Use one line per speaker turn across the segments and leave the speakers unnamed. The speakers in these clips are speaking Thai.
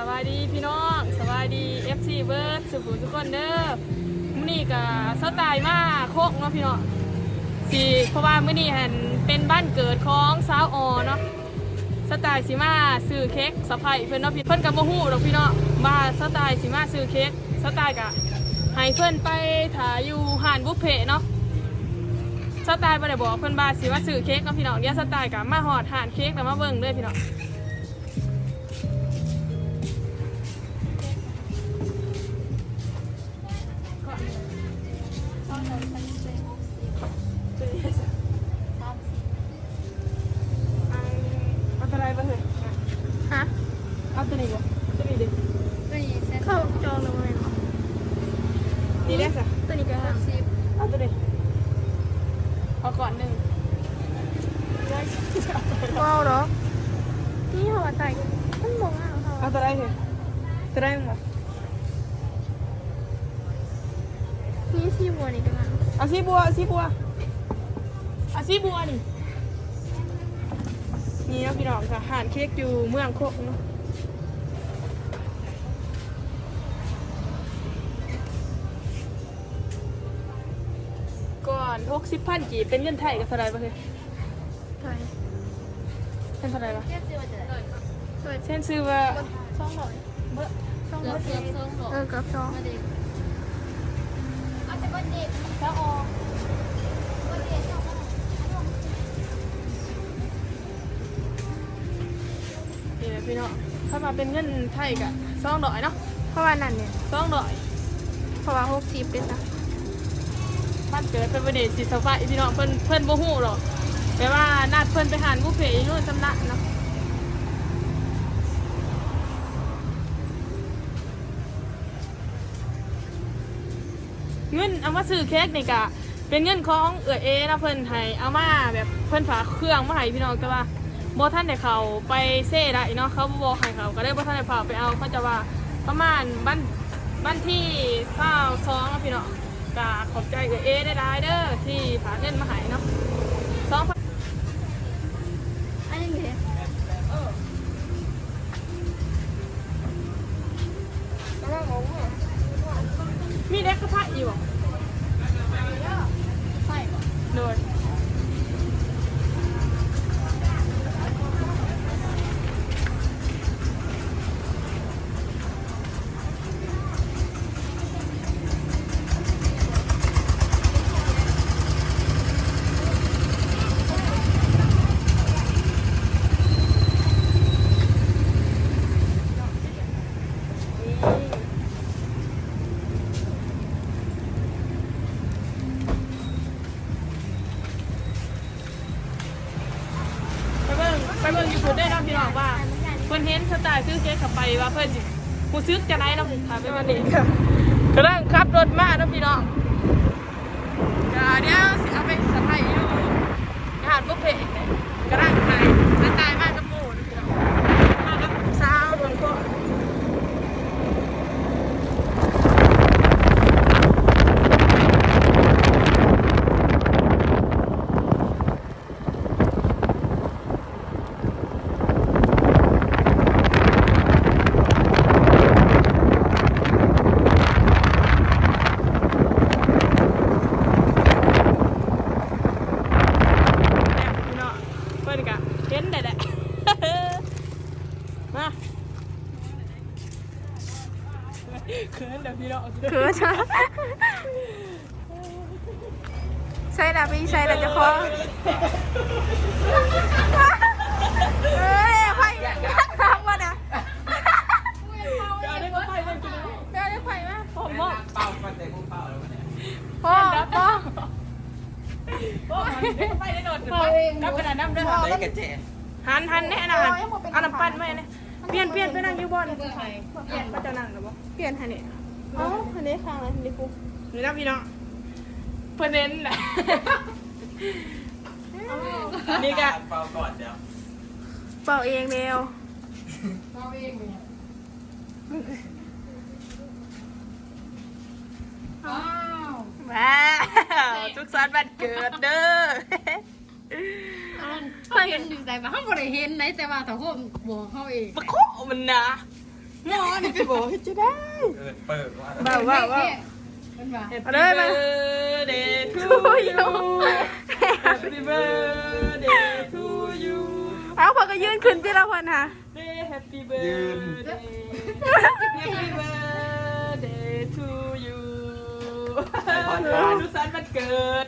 สวัสดีพี่น้องสวัสดี FC เบิร์ดสุขุมทุกคนเด้อมื้อนี้ก็สไตล์มาโคกเนาะพี่น้องสิเพราะว่ามื้อนี้หันเป็นบ้านเกิดของสาวออเนาะสไตล์สิมาซื้อเค้กสะพายเพิ่นเนาะพี่เพิ่นก็บ่ฮู้ดอกพี่น้องว่าสไตล์สิมาซื้อเค้กสไตล์ก็ให้เพิ่นไปถ่ายอยู่ห้านบุฟเฟ่เนาะสไตล์บ่ได้บอกเพิ่นบาสิว่าซื้อเค้กเนาะพี่น้องเดี๋ยวสไตล์กับมาหอดห่านเค้กแล้วมาเบิ่งเด้อพี่น้อง
สีบั
วนี่นี่
เนาะ
พี่น้องค่ะหานเค้กอยู่เมืองโคกเนาะก่อนหกสิบพันกีบเป็นเงินไทยกับเท่าไหรบ้างเลย
ใช่
เป็นเท่าไหรบ้าง
เปิด
เช่นซื้อว่า
ช่องหน่อย
เมื่อ
ช่องหน่อยเออกับช่อง
ถ้าออกนี่แหละ พี่น้องถ้ามาเป็นเงินไทยกะสองดอยเนาะ
เพราะว่านั่นเนี่ย
สองดอย
เพราะว่าหกสิบเป็นนะ
บ้านเกิดเป็นประเด็นสิสฟ้าอีพี่น้องเพิ่นเพิ่นบ่ฮู้หรอกแต่ว่านัดเพิ่นไปหานบุฟเฟ่ต์อยู่นู่นจำนักเนาะเงินเอามาซื้อเค้กนี่กะเป็นเงินของเอื้อเอนะเพิ่นให้เอามาแบบเพิ่นฝากเครื่องมาให้พี่น้องแต่ว่า บ่ทันได้เขาไปเซ่ได้เนาะเขาบอกให้เขาก็ได้บ่ทันได้พาไปเอาเขาจะว่าประมาณบ้านบ้านที่22นะพี่น้องก็ขอบใจเอื้อเอได้หลายๆเด้อที่ผาเงินมาหา
ย
เนาะ ว่าเพิ่นเห็นสไตล์ซื้อเค้กเข้าไปว่าเพิ่นสิผู้ซื้อจะไหนเนาะค่ะไปวันนี้ก็กำลังขับรถมาเนาะพี่น้องก็เดี๋ยวสิเอาไปสะพายอยู่หาดบุฟเฟ่ต์เนี่ยกำลังถ่ายสไตล์มากกับหมู่เนาะพี่น้องมากับสาวโดนก็ เนี่ยพี่น้องเพิ่นกะเห็นได้แหละ มาเขินเดี๋ยวพี่น้อง
เกิดจ้ะใช่ละพี่ใช่ละจะคอเอ้ยไฟทำมาเนี่ย
เอาได้ก็ไปเพิ่นกินนะ
เดี๋ยวได้ไฟมา
ผมมอง
เป้าก็เตะพวกเป้าแล้วเนี่ย
พ่อพ่อ
โอ้ยได้ก็ไปได้โดดนับกระดาษน้ำเด้อ
ได้กระเจน
หันหันแน่นะหันเอาน้ำปั้นไว้เนี่ยเปลี่ยนเปลี่ยนไปนั่งอยูบอลเปลี่ยนก็จะนั่งหรือเปล่า
เปลี่ยนหันนี่เอ้าอันนี้ข้างอะไรอันนี้กู
นี่นะพี่น้องเพื่อนเน้นแหละนี่กะ
เป้าก่อนเดี๋ยว
เป่าเองเร็ว
ว้าวทุกสันต์วันเกิดเด้อ
เขาเห็นอยู่ใส่มาเขาบ่ได้เห็นไหนแต่ว่าถ้าเขาบอกเขาเอง
ปะโคมันนะหมอนี่ไปบอกให้จะได้
เกิดเปิดว่า
บ่าวบ่าวบ่าว
มันว่า
Happy birthday to you Happy birthday to you
เอาพอก็ยื่นขึ้นที่เราพันค่ะ
Day Happy birthday Happy birthday to you สุขสันต์วันเกิด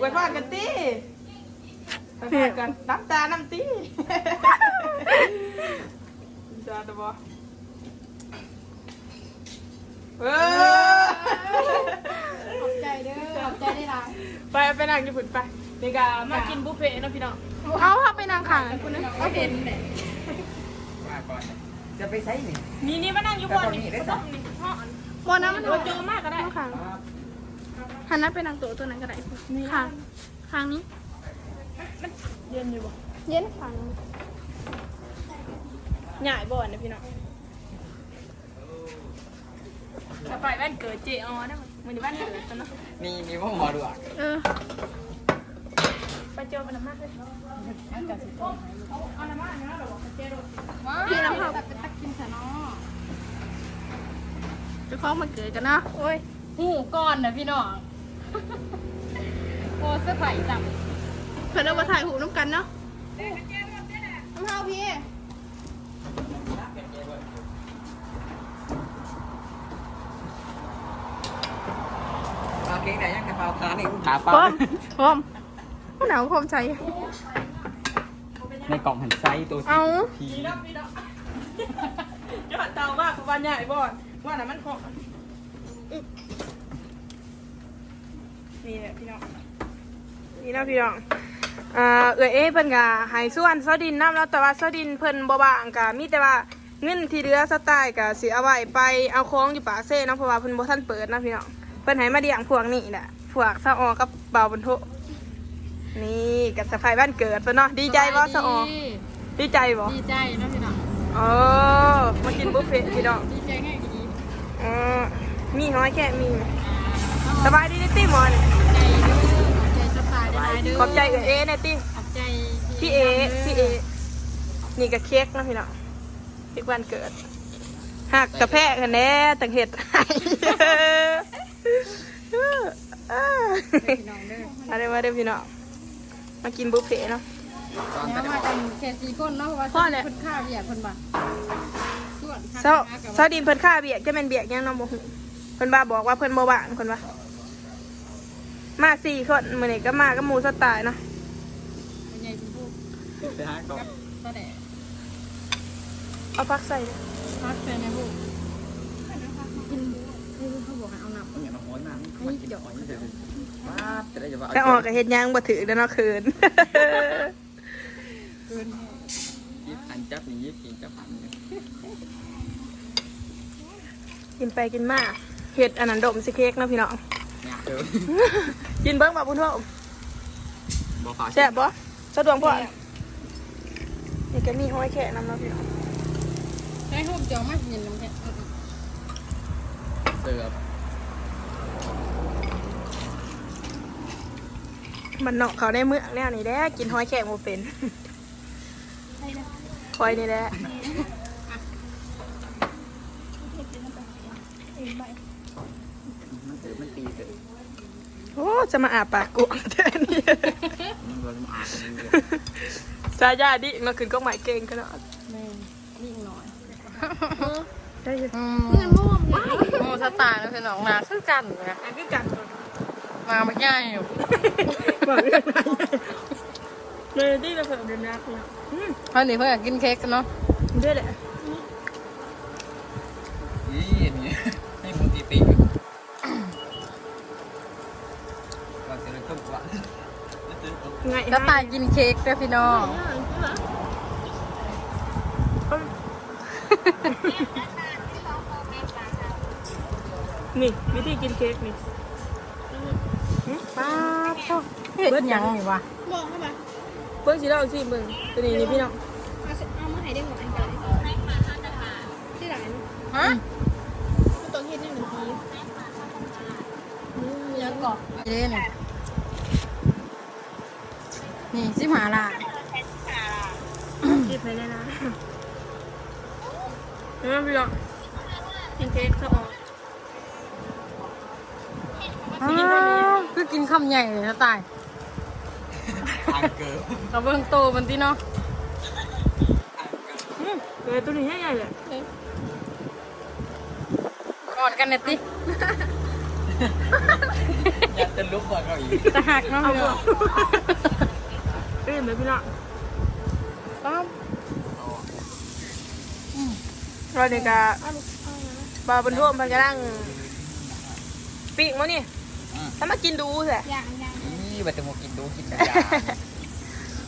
ไว้พรกันตีไปพรกันน้ำตา น้ำตีจ้าตะบอเออ
ขอบใจเด้อขอบใจได้ละ
ไปไปนั่งญี่ปุ่นไปนี่ก็มากินบุฟเฟ่ต์เนาะพี่น้อง
เอาเข้าไปนางขังคุณนะ
ก็เห็น
ว่าก่อนจะไปใช้นี่
นี่นี่มานั่งอยู่บนนี่บ่ต้องนี่ห้อง
บนน้ำมัน
โอ้โจมากก็ได้
นางขังหันหน้าไปนางตัวตัวนั้นก็ได้ขังขังนี้
เย็นอยู่บ่
เย็นขัง
ใหญ่บ่อนนะพี่น้องจะไปบ้านเกิดเจออนะมันอยู่บ้านเกิดกันเนาะ
มีมีพ่อหมอดูอะ
เออ
ไปเจอมันมากเลยเอาเอาน้ำมันนะเราบอกเจอ
พี่น้ำเขาจะตักกินซะเนาะ จะคล้องมันเกิดกันเนาะโอ้ย
หูก้อนนะพี่น้องโอ้เสื้อไผ่จับ
เพื่อนเรามาถ่ายหูน้ำกันเนาะน้ำเฮาพี่
ปลาเก่งไหนยังแต่ปลาขานี่ขา
พ
ปลา
ร้อมพร้อมหนาวคมใจ
ในกล่องหันไซส์ตัว
เอา
ที
พี่น้องพี่น้องยอดเตามากกว่าบ้านใหญ่บ่อน ว่าน่ะมันของนี่แหละพี่น้อง นี่นะพี่น้องอ่าเอื้อเอ้เพิ่นก็ให้ส่วนเสาดินน้ำแล้วแต่ว่าเสาดินเพิ่นบ่บางก็มีแต่ว่าเงินที่เหลือสไตล์ก็สิเอาไว้ไปเอาของอยู่ปากเซ่เนาะเพราะว่าเพิ่นบ่ทันเปิดนะพี่น้องเพิ่นให้มาเลี้ยงพวกนี้แหละพวกสะออกับเบาบรรทุกนี่กับสะพายบ้านเกิดเพิ่นเนาะดีใจบ่สะออดีใจบ่
ดีใจนะพี่น้อง
เออมากินบุฟเฟ่ต์พี่น้อง
ดีใจง่ายดี
เออมีห้อยแค่มีไหมสบายดีเนตี้หมอน
ใจเด้อใจสบายได้เด้อ
ขอบใจเอื้อเอ้เนตี้
ขอบใจ
พี่เอพี่เอนี่ก็เค้กเนาะพี่น้องเค้กวันเกิดหักกระแพะกันแน่ตังเห็ดให้
พี่น้องเด้อ
อะไรมาเด้อพี่น้องมากินบุฟเฟ่ต์เนาะ
ตอน
แล้ว
แต่
มากันแค่สี่คนเนาะเพราะว่า
พ่อแหละ
คนข้าวเบียร์คนบ่ ส่วน
เซาเซาดินเพิ่นค่าเบียกจะเป็นเบียกยังน้องบ่เพิ่นบ้าบอกว่าเพิ่นบ่ว่างเพิ่นว่ามาสี่คนมื้อนี้ก็มากับหมูสไตล์เนาะ
เป็นใหญ่เป็นผู้
ไปหาก่อน
ก็แดด
เอาพักใส่
พักใส่ในผู้กินเฮ้ยเขาบอกให้เอาหนับ
ต้องอย่างมาโหนน้ำมันกินหอยเฉยๆว้าจะได้จะว่า
แต่ออกก็เฮ็ดยังบ่ถือเด้อเนาะคืน
ยิบอันจับนี่ยิบกินจับอัน
กินไปกินมาเฮ็ดอันนั้นดมสิเค้กเนาะพี่น้อง
เนี่ยเจอ
กินเบิ้งบ่บุญโฮม
บ่ฟ้า
แซ่บบ่สะดวกบ่นี่ก็มีห้อยแค่น้ำเนาะพี่น้อง
ใช้หูจองมาเย็นน้ำแข็ง
เสิร์ฟ
มันเนาะเขาในเมืองแนวนี้แหละกินห้อยแค่บ่เป็นคอยนี่แหละ
มันเสิร์ฟมันตีเสิร์ฟ
โอ้ จะมาอาบปากกวางแท้นี่
มันรวนมาอาบกันเลย
สายาดิมาขึ้นก็หมายเก่งขนาด
แม่นิ่งหน่อย
ได้ยิน
เงินม่วงโอ้สตาร์นะพี่น้องมาคือกันนะ
อันคือกัน
มาไม่ง่ายอยู่
บอกเรื่องไหนเลยที่เราเพิ่มเดือนนักเนี่ยอืม
เพราะนี่เพื่อนกินเค้กกันเนาะ
ด้วยแหละ ไง
ก็ตายกินเค้กด้วยพี่น้อง
นี่วิธีกินเค้กนี่
ป้าพ่อเห็ดหยังนี่วะ
บอกเข้ามา
เพิ่งสิเล่าสิเบิ่งตัวนี้นี่พี่น้อง
เอาเสร็จเอามาให้ได้หมดอันกันที่ไหน
ฮะ
ตัวเฮ็ดได้หนึ่งที
ยังเกาะเด้นี่ นี่สิบหาละ
กินไปเลยนะเห็นไหมพี่น้องกินเค้กซะออ
อ้าวคือกินคำใหญ่เลยนะตาย
อังเกิร์
เราเบิ่งโตมันที่เนาะ
อืมเออตัวนี้ใหญ่ๆเลย
กอดกันเนี่ยติ
อยากจะลุกก่อนเราอีก
ตะหักเนาะ พี่น้อง
เอ้ยไหมพี่น้อง
ป๊อบ
เราเด็กกะบาบนท่วมมันก็นั่งปีกมั้งนี่ถ้ามากินดูสิ
อย่างอย่าง
นี่บัตรโมกินดูกินยา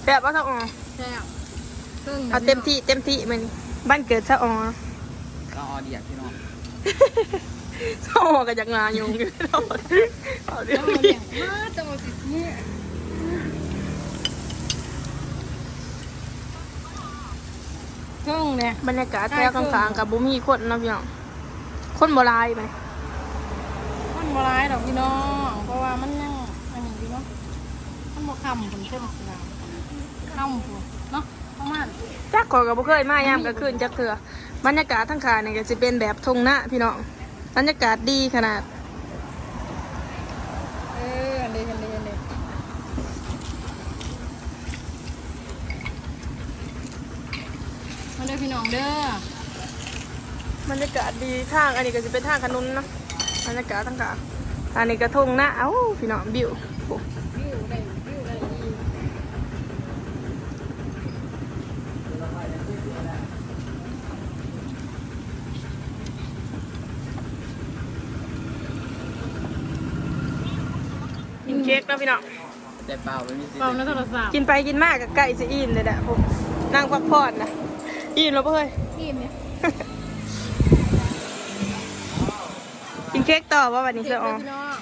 แบบว่าซะออน
แซ่บครึ่ง
เอาเต็มที่เต็มที่มันบ้านเกิดซะออน
ก็ออเดียพี่น้อง
ซะออนก็จากงานยุงอยู่เอาเรื่อง
เอา
นี้
เดี๋ยวมาจังหวะสิเนี่ย ครึ่งเนี่ย
บรรยากาศแถวข้างๆกับบุมีคนเนาะพี่น้องคนโบราณไหม
มันบ่ร้ายดอกพี่น้องเพราะว่ามันยังอันนี้อยู่เนาะมันบ่คำผมเชื่อมสนามคำผมเนาะประมาณ
จักขอยกับบุเคยมายามกลางคืนจักเถื่อบรรยากาศทั้งขาเนี่ยก็จะเป็นแบบทงหน้าพี่น้องบรรยากาศดีขนาด
เอออันเดียวอันเดียวอันเดียวมา เด้อพี่น้องเด้อบ
รรยากาศดีทางอันนี้ก็จะเป็นทางขนุนเนาะบรรยากาศทั้งขาอันนี้ก็ทงหน้าเอ้าพี่น้องบิวโอ้
วิวได้วิวได้อีก
กินเค้กเนาะพี่น้อง
แต่เปล่าไม่มีสิ
เปล่าในโทรศัพท์
กินไปกินมากกับไก่จะอิ่มเลยแหละผมนั่งพักผ่อนนะ อิ่มแล้วเพื่อน
อิ่มเนี่ย
กินเค้กต่อว่าวันนี้
เจ็
จะ
บ
อ
เล
อยก
พี่น้อง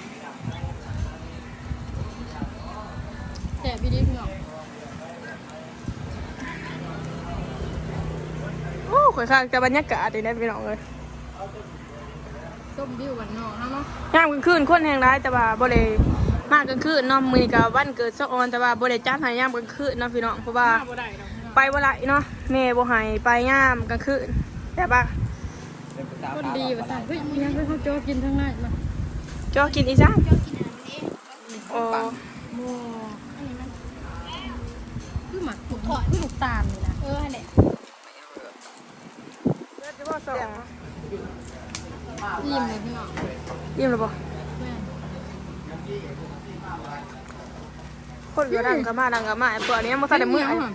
แจ็บพี่ดิพี่น้อง
โอ้ข่อยข้างจะบรรยากาศดีนะพี่น้องเลย
ส้มวิววันนอกเนาะ
ย่ามกลางคืนคนแห่งร้ายแต่ว่าบ่ได้มากกลางคืนเนาะมื้อนี้ก็วันเกิดซะออนแต่ว่าบ่ได้จัดให้ย่ามกลางคืนเนาะพี่น้องเพราะว่า
มาบ่ได้ดอกพี่น้อง
ไปบ่ไหลเนาะแม่บ่ให้ไปย่ามกลางคืนแต่ว่า
เป็นภาษา
คนดีว่าสั่งเฮ้ยมียังไปเขาโจกินทั้งนั้นมา
จอกินอีจ้า
เจ้ากินอันนี้
โอ้
โม่
อันนี้มัน
คือหมักคือคือลูกตาลนี่นะ
เอออันเนี้ย
อิ่มเลยพี่น้อง
ยิ้มแล้วบ่
แม่น
คนก็ดังก็มาดังก็มาไอ้พวกนี้ยังบ่ทันได้มื้อไอ้หึ
เออ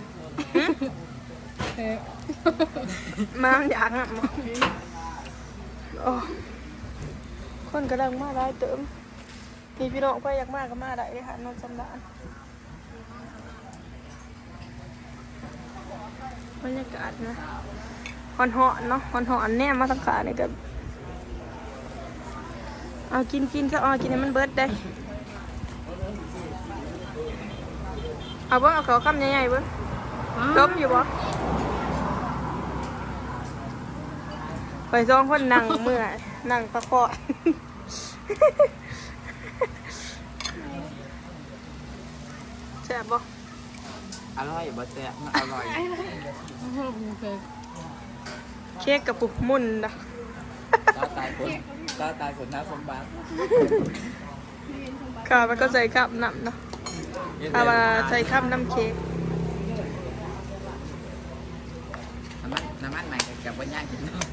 มาอยากอะโอ้คนก็ดังมาได้เติมมีพี่น้องไปอยากมาก็มาได้เลยค่ะนอนท์สำดานบรรยากาศนะหอนหอนเนาะหอนหอนแน่มาทั้งขาเนี่ยก็เอากินกินซะเอากินให้มันเบิดได้ เอาเบิ้งเอาเขาคำใหญ่ๆเบิ้ งล้มอยู่บ่ไปสองคนนั่งเมื่อยนั่งพักผ่อนแซ่บบ่
อร่อยบัตแต่มันอร่อย
โอ้โหเคย
เค้กกับปุกมุนนะ
ตาตายคนตาตายคนน้าสมบัติ
ค่ะมันก็ใส่ข้ามน้ำเนาะถ้ามาใส่ข้ามน้ำเค้ก
น้ำมันน้ำมันใหม่กับวันย่างกินเนาะ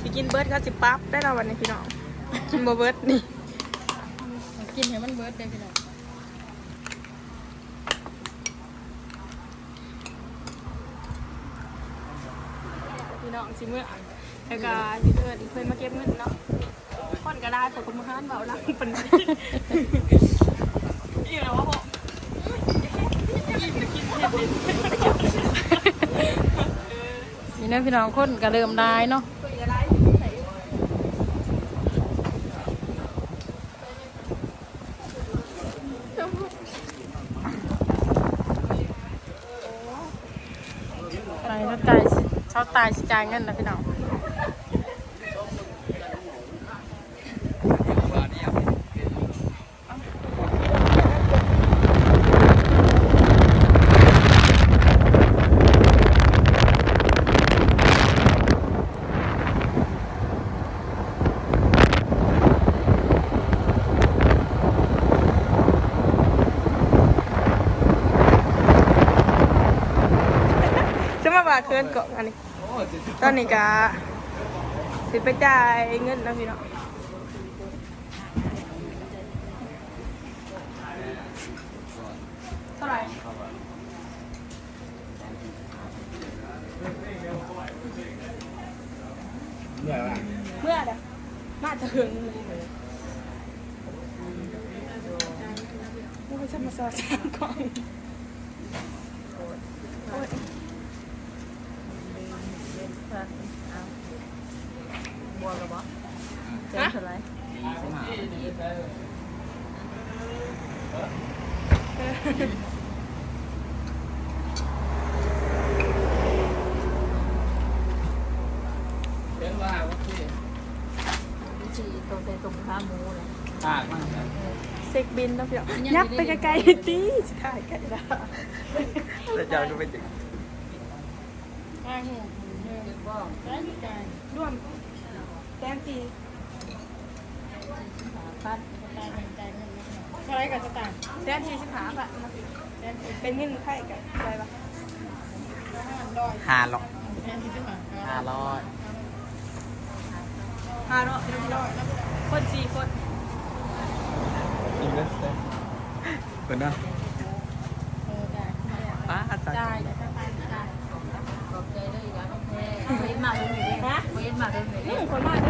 สิกินเบิร์ดเขาสิปั๊บได้แล้ววันนี้พี่น้องกินบ่เบิร์ดนี่
กินให้มันเบิร์ดเลยพี่น้อง
พี่น้องสิเมื่อแล้วก็สิเอิ้นเพิ่นมาเก็บเงินเนาะคนก็ได้ผมก็มาหานเบาหลังเป็นอีแล้วว่าบ่
นี่ นะพี่น้องคนก็เริ่มได้เนาะตายแล้วตายเชอบตายสิจ่ายเงินนะพี่น้อง
เค
ลื่อนเกาะอันนี้
โอ้จุด
ตอนนี้ก็สิไปจ่ายเงินแล้วพี่น้องเท่าไหร่
เหนื่อยว่ะ
เมื่อใดน่าจะถึงเลยโอ้ยฉันมาสอดแซมกล่องโอ้ย
บัวกับบ่เจ๊
ฮะ
เท่าไหรสี่ตัวใส่ตรงข้า หมูเลย
ปากมากครับ
เซ็กบินแล้วพี่น้องยับไปไกลๆตีสิถ่ายไกลละ
แล้วจะเอาดูไปจิ
ตายหูเออ
บ้อง
ได้ดีใจ
ร่วมแต้มจี
พัด
ตายเป็นใจเงินนะเท่าไรกับสตางค์
แต้มจีสิบหาบาทนะ
แสน
เป็นเงินไทยกันอะไรปะ
ห้าร้อย
ห้าร้อย
แสนที่สิบห้า
ห้าร้อย
ห้าร้อยพี่น้องคนสี่คน
อินเวสเตอร์คนนะ
เออได้
ป้าอาจาร
ได้
ย์
ขอบใจด้วยอีกแล้วโอเคเว้นมาเลยหนึ่ง
ฮะ
เว้นมาเลยหนึ่ง
อืมคนมาเด้อ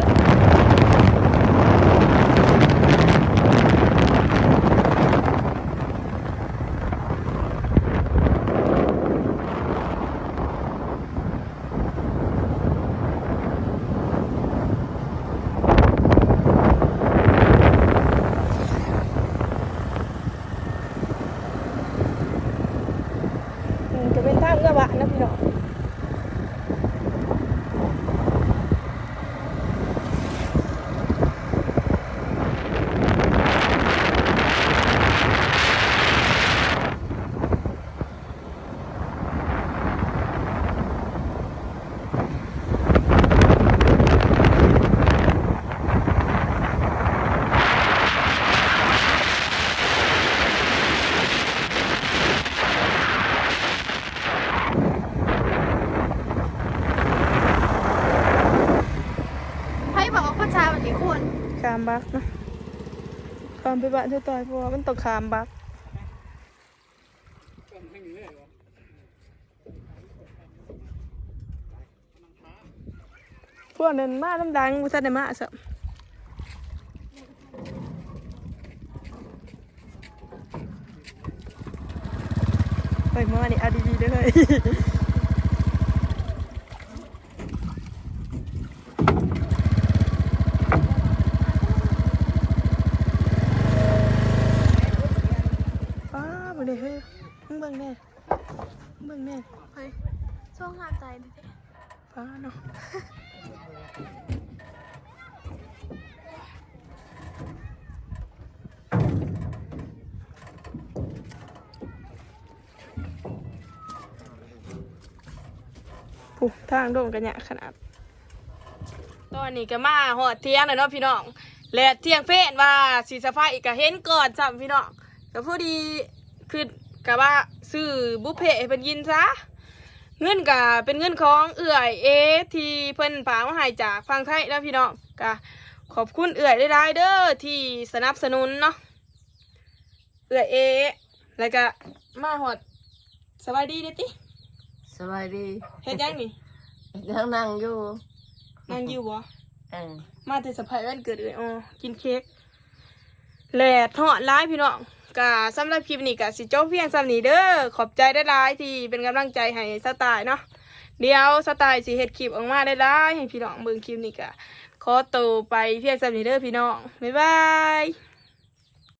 เป็นทางเอื้อบะนะพี่น้องให้บอก ว่าผู้ชายวันนี้ควรคามบักนะคามไปบ้านเธอต่อยเพราะว่ามันต้องคามบักพวกนั้นมาน้ำดังบุษนมาสัไปมาเนี่เอาดีๆด้อเฮ้ย ป้าบ่ได้เฮ้ยมึงเบิ่งแน่มึงเบิ่งแน่
เฮ้ยช่วงหาใจดิ
ป้าเนาะผู้ทางโด่งกันเนี่ยขนาด ตอนนี้ก็มาหอดเที่ยงเลยเนาะพี่น้อง และเที่ยงเพศว่าสีสะพายอีกก็เห็นก่อนจำพี่น้องก็พอดี คือกับว่าซื้อบุฟเฟ่ให้เพิ่นกินซะเงินก็เป็นเงินของเอื่อยเอที่เพิ่นฝากมาให้จากฟังไทยแล้วพี่น้องก็ขอบคุณเอื่อยได้ๆเด้อที่สนับสนุนเนาะเอื่อยเอแล้วก็มาหอดสบายดีเด้อติ
สบายดี
เฮ็ดยังนี่
ยังนั่งอยู่
นั่งอยู่บ่
เออ
มาแต่สะพายวันเกิดเอื่อยอ๋อกินเค้กแหลดเหาะร้ายพี่น้อง ก็สำหรับคลิปนี้ก็สิจบเพียงสำนี้เด้อขอบใจได้หลายที่เป็นกำลังใจให้สไตล์เนาะเดี๋ยวสไตล์สิเฮ็ดคลิปออกมาได้หลายให้พี่น้องเบิ่งคลิปนี้ก็ขอตัวไปเพียงสำนี้เด้อพี่น้องบ๊ายบาย